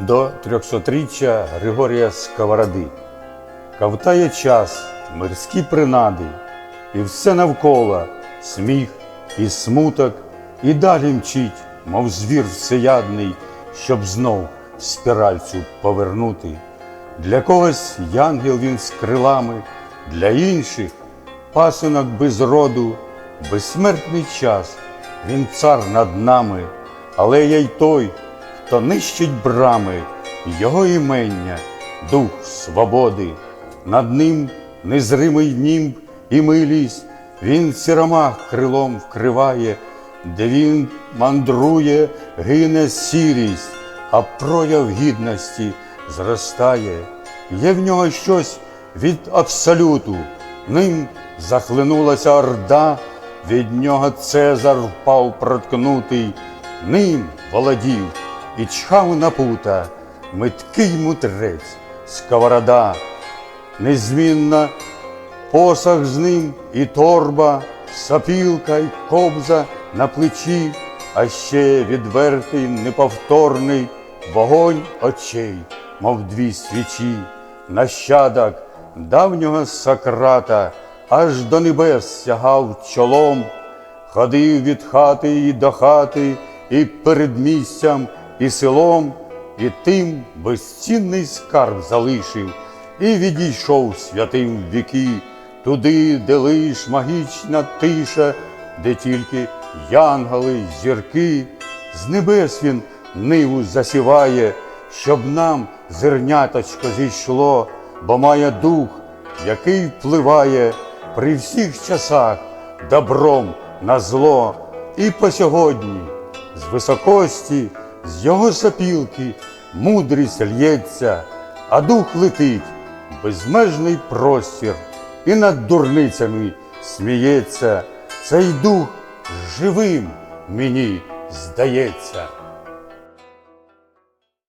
до 300-річчя Григорія Сковороди. Ковтає час, мирські принади, і все навколо сміх і смуток, і далі мчить, мов звір всеядний, щоб знов спіраль цю повернути. Для когось янгел він з крилами, для інших пасинок без роду, безсмертний час, він цар над нами, але я й той, хто нищить брами, його імення, дух свободи, над ним незримий німб і милість, він сіромах крилом вкриває, де він мандрує, гине сірість, а прояв гідності зростає. Є в нього щось від абсолюту, ним захлинулася орда, від нього Цезар впав проткнутий, ним володів і чхав на пута, миткий мудрець, сковорода, незмінна посаг з ним і торба, сапілка й кобза на плечі, а ще відвертий, неповторний вогонь очей, мов дві свічі, нащадок давнього Сократа, аж до небес сягав чолом, ходив від хати і до хати, і перед місцям, і селом, і тим безцінний скарб залишив, і відійшов святим віки, туди, де лиш магічна тиша, де тільки янголи, зірки, з небес він ниву засіває, щоб нам зерняточко зійшло, бо має дух, який впливає при всіх часах добром на зло, і по сьогодні з високості, з його сопілки мудрість лється, а дух летить в безмежний простір і над дурницями сміється. Цей дух живим мені здається.